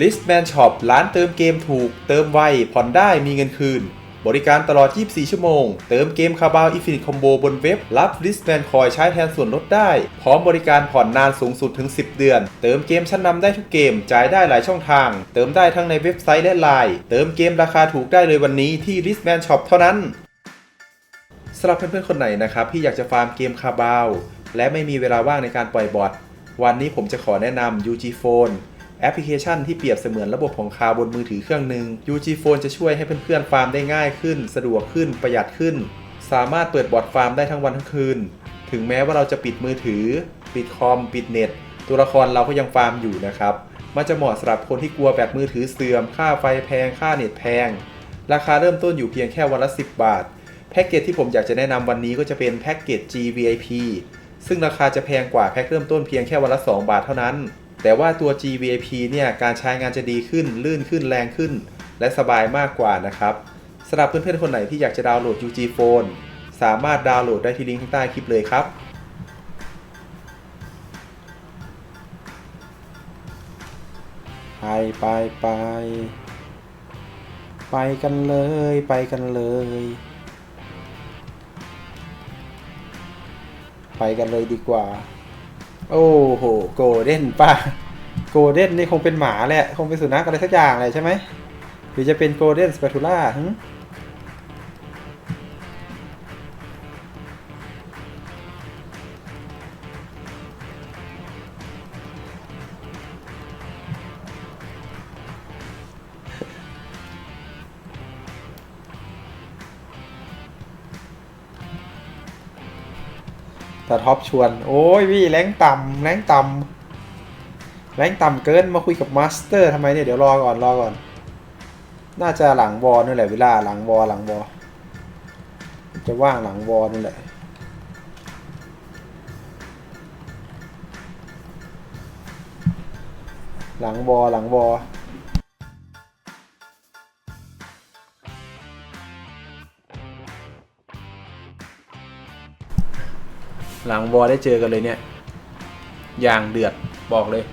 Listman Shop ร้านเติมเกมถูก เติมไว ผ่อนได้มีเงินคืน บริการตลอด 24 ชั่วโมง เติมเกมคาบาวอินฟินิตคอมโบบนเว็บ รับ Listman คอยใช้แทนส่วนลดได้ พร้อมบริการผ่อนนานสูงสุดถึง 10 เดือน เติมเกมชั้นนำได้ทุกเกม จ่ายได้หลายช่องทาง เติมได้ทั้งในเว็บไซต์และไลน์เติมเกมราคาถูกได้เลยวันนี้ที่ Listman Shop เท่านั้นสำหรับเพื่อนๆคนไหนนะครับที่อยากจะฟาร์มเกมคาบาวและไม่มีเวลาว่างในการปล่อยบอทวันนี้ผมจะขอแนะนำ UG Phone แอปพลิเคชันที่เปรียบเสมือนระบบของคาบนมือถือเครื่องหนึ่ง UG Phone จะช่วยให้เพื่อนๆฟาร์มได้ง่ายขึ้น สะดวกขึ้นประหยัดขึ้น สามารถเปิดบอทฟาร์มได้ทั้งวันทั้งคืน ถึงแม้ว่าเราจะปิดมือถือ ปิดคอม ปิดเน็ต ตัวละครเราก็ยังฟาร์มอยู่นะครับ มันจะเหมาะสำหรับคนที่กลัวแบตมือถือเสื่อม ค่าไฟแพง ค่าเน็ตแพง ราคาเริ่มต้นอยู่เพียงแค่วันละ 10 บาท แพ็กเกจที่ผมอยากจะแนะนำวันนี้ก็จะเป็นแพ็กเกจ GVIP ซึ่งราคาจะแพงกว่าแพ็กเริ่มต้นเพียงแค่วันละ 2 บาทเท่านั้น แต่ว่าตัว GVIP เนี่ยการใช้งานจะดีขึ้น ลื่นขึ้นแรงขึ้น และสบายมากกว่านะครับสำหรับเพื่อนๆคนไหนที่อยากจะดาวน์โหลด UG Phone สามารถดาวน์โหลดได้ที่ลิงก์ข้างใต้คลิปเลยครับไปไปไปไปกันเลยไปกันเลย ไปกันเลยดีกว่า โอ้โหโกลเด้นป่ะโกลเด้นนี่คงเป็นหมาแหละ คงเป็นสุนัขอะไรสักอย่างเลยใช่ไหมหรือจะเป็นโกลเด้นสเปทูล่าฮึ แต่ท็อปชวน โอ้ยพี่แรงต่ำแรงต่ำแรงต่ำเกินมาคุยกับมาสเตอร์ทำไมเนี่ย เดี๋ยวรอก่อนรอก่อน น่าจะหลังวอนี่แหละเวลาหลังวอหลังวอจะว่างหลังวอนี่แหละหลังวอหลังวอ หลังวอได้เจอกันเลยเนี่ย อย่างเดือดบอกเลย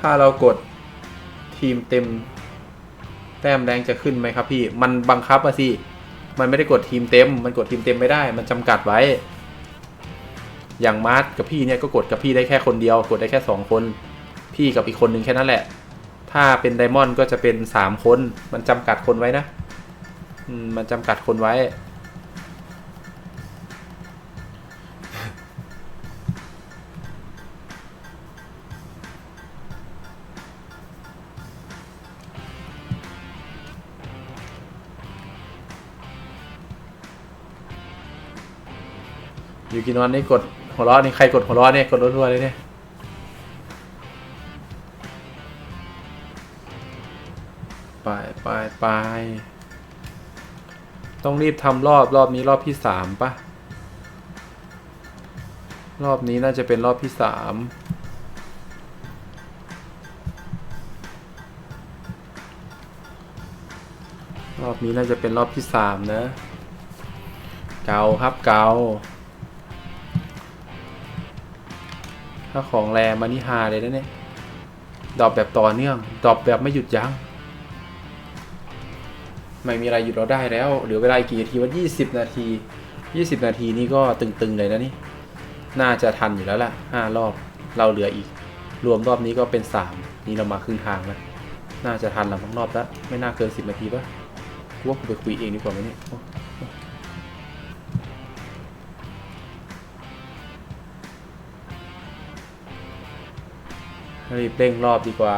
ถ้าเรากดทีมเต็ม แต้มแรงจะขึ้นไหมครับพี่ มันบังคับอะสิ มันไม่ได้กดทีมเต็ม มันกดทีมเต็มไม่ได้ มันจำกัดไว้ อย่างมาร์ทกับพี่เนี่ยก็กดกับพี่ได้แค่คนเดียว กดได้แค่สองคน พี่กับอีกคนนึงแค่นั้นแหละ ถ้าเป็นไดมอนด์ก็จะเป็นสามคน มันจำกัดคนไว้นะมันจำกัดคนไว้ อยู่กินวันนี้กดหัวเราะนี่ใครกดหัวเราะเนี่ยกดรัวๆเลยเนี่ย ต้องรีบทำรอบรอบนี้รอบที่สามปะรอบนี้น่าจะเป็นรอบที่สามรอบนี้น่าจะเป็นรอบที่สามนะ เกาครับเกาถ้าของแรมานี่ฮาเลยนะเนี่ยดรอปแบบต่อเนื่องดรอปแบบไม่หยุดยัง้ง ไม่มีอะไรหยุดเราได้แล้ว เหลือเวลาอีกกี่นาทีว่า20 นาที 20 นาทีนี่ก็ตึงๆเลยนะนี่ น่าจะทันอยู่แล้วล่ะ 5 รอบ เราเหลืออีก รวมรอบนี้ก็เป็น 3 นี่เรามาครึ่งทางแล้ว น่าจะทันเราทั้งรอบแล้ว ไม่น่าเกิน 10 นาทีปะกูว่ากูไปคุยเองดีกว่าไหมเนี่ยรีบเร่งรอบดีกว่า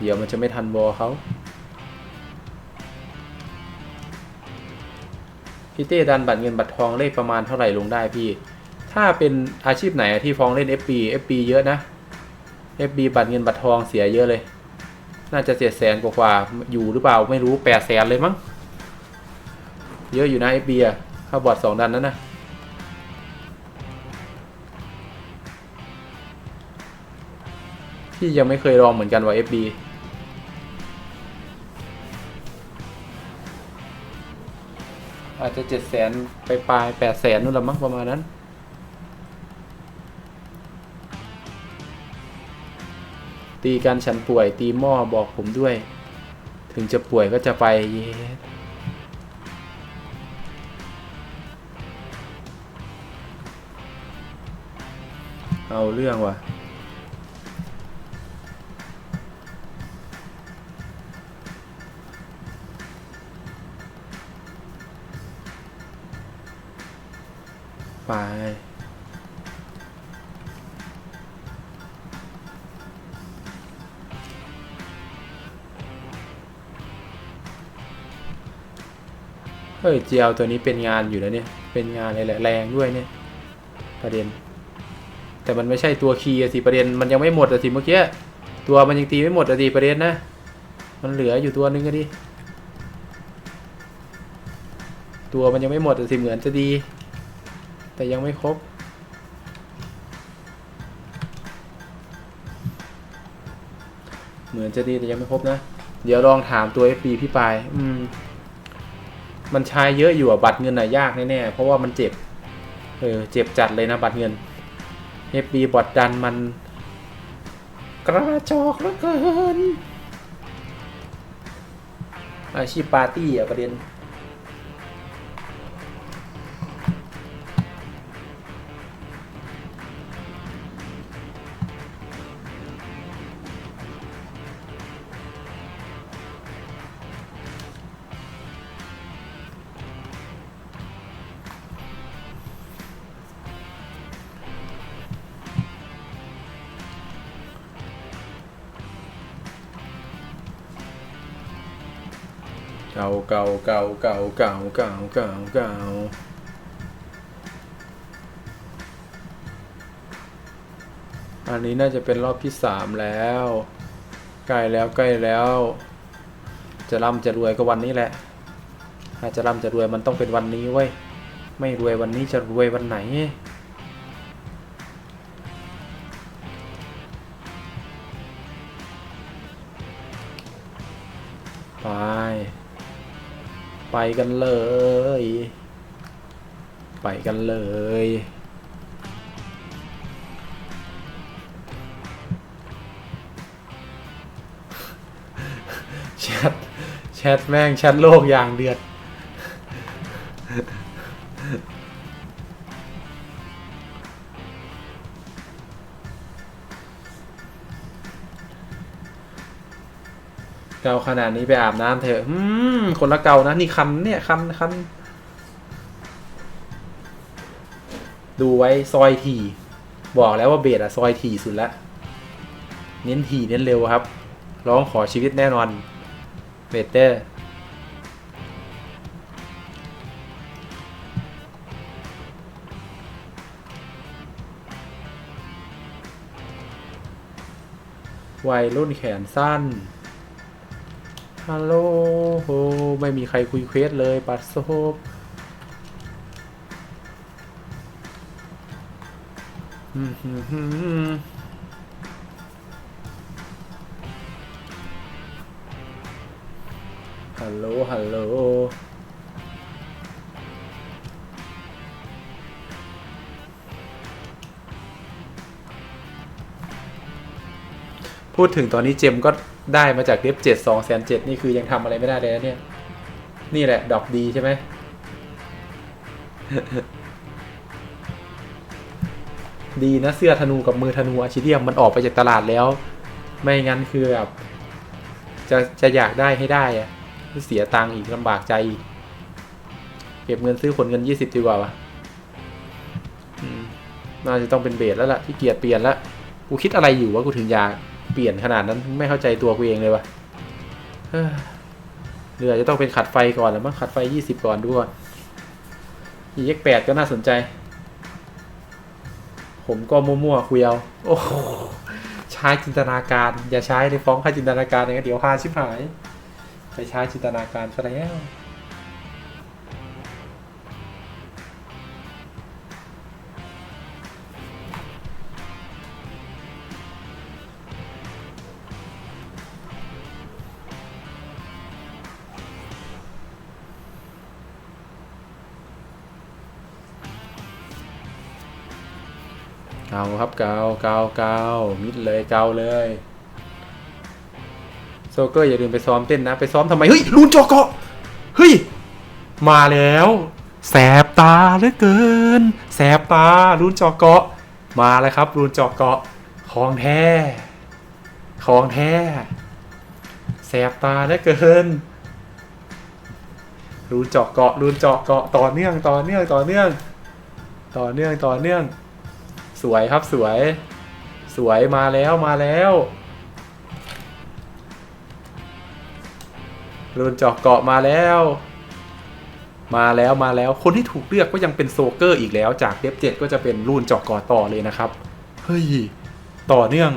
เดี๋ยวมันจะไม่ทันวอเขา พี่เต้ดันบัตรเงินบัตรทองเลขประมาณเท่าไหร่ลงได้พี่ ถ้าเป็นอาชีพไหนที่ฟองเล่น FB FB เยอะนะ FB บัตรเงินบัตรทองเสียเยอะเลย น่าจะเจ็ดแสนกว่าๆอยู่หรือเปล่าไม่รู้แปดแสนเลยมั้ง เยอะอยู่นะ FB อะเข้าบอดสองดันนั้นนะพี่ยังไม่เคยลองเหมือนกันว่า FB อาจจะเจ็ดแสนไปปลายแปดแสนนู่นละมั้งประมาณนั้น ตีกันฉันป่วยตีหม้อบอกผมด้วย ถึงจะป่วยก็จะไปเยเอาเรื่องว่ะ ไป เฮ้ยเจียวตัวนี้เป็นงานอยู่แล้วเนี่ย เป็นงานอะไรแหละแรงด้วยเนี่ย ประเด็น แต่มันไม่ใช่ตัวคีย์สิประเด็น มันยังไม่หมดสิเมื่อกี้ตัวมันยังตีไม่หมดสิประเด็นนะ มันเหลืออยู่ตัวนึงก็ดิตัวมันยังไม่หมดสิเหมือนจะดี แต่ยังไม่ครบ เหมือนจะดีแต่ยังไม่ครบนะ เดี๋ยวลองถามตัว FP พี่ปาย อืม มันใช้เยอะอยู่อะบัตรเงินน่ะยากแน่ๆ เพราะว่ามันเจ็บ เออ เจ็บจัดเลยนะ บัตรเงิน FB บอดดันมัน กระจอกเหลือเกินอาชีพปาร์ตี้อะประเด็น เก่าเก่าเก่าเก่าเก่าเก่าเก่าเก่าอันนี้น่าจะเป็นรอบที่สามแล้วใกล้แล้วใกล้แล้ว จะร่ำจะรวยก็วันนี้แหละถ้าจะร่ำจะรวยมันต้องเป็นวันนี้เว้ยไม่รวยวันนี้จะรวยวันไหนไป ไปกันเลย ไปกันเลย แชท แชทแม่งแชทโลกอย่างเดือด เกาขนาดนี้ไปอาบน้ำเถอะอืมคนละเกานะ นี่คันเนี่ยคันคันดูไว้ซอยที บอกแล้วว่าเบสอะซอยทีสุดละ เน้นทีเน้นเร็วครับ ร้องขอชีวิตแน่นอน เบเตอร์วัยรุ่นแขนสั้น ฮัลโหลโหไม่มีใครคุยเควสเลยปัดโซบอืมฮึมฮึมฮัลโหล ฮัลโหลพูดถึงตอนนี้เจมก็ ได้มาจากเดฟเจ็ดสองแสนเจ็ดนี่คือยังทำอะไรไม่ได้เลยนะเนี่ย นี่แหละ ดอกดีใช่ไหม ดีนะเสื้อธนูกับมือธนูอาชิเดียมมันออกไปจากตลาดแล้ว ไม่งั้นคือแบบจะจะอยากได้ให้ได้อะเสียตังค์อีกลำบากใจอีก เก็บเงินซื้อขนเงินยี่สิบดีกว่าวะน่าจะต้องเป็นเบสแล้วล่ะที่เกียจเปลี่ยนล้วกูคิดอะไรอยู่วะกูถึงอยาก เปลี่ยนขนาดนั้นไม่เข้าใจตัวกูเองเลยวะเรือจะต้องเป็นขัดไฟก่อนแล้วมั้งขัดไฟยี่สิบก่อนดูก่อน EX แปดก็น่าสนใจ ผมก็มั่วๆคุยเอาโอ้ใช้จินตนาการ อย่าใช้ในฟ้องค่าจินตนาการอย่างนั้นเดี๋ยวพาชิบหาย ไปใช้จินตนาการซะแล้ว เกาครับเกาเกาเกามิดเลยเกาเลยโซเกอร์อย่าลืมไปซ้อมเต้นนะ ไปซ้อมทำไม เฮ้ยลูนจอเกาะเฮ้ย มาแล้วแสบตาเหลือเกินแสบตาลูนจอเกาะ มาแล้วครับลูนจอเกาะของแท้ของแท้แสบตาเหลือเกินรูนเจาะเกาะรูนเจาะเกาะต่อเนื่องต่อเนื่องต่อเนื่อง ต่อเนื่องต่อเนื่อง วยครับสวย สวยมาแล้วมาแล้วรุนจอกเกาะมาแล้ว มาแล้วมาแล้วคนที่ถูกเลือกก็ยังเป็นโซเกอร์อีกแล้วจากเดฟเจ็ดก็จะเป็นรูนจอกเกาะต่อเลยนะครับ เฮ้ย ต่อเนื่อง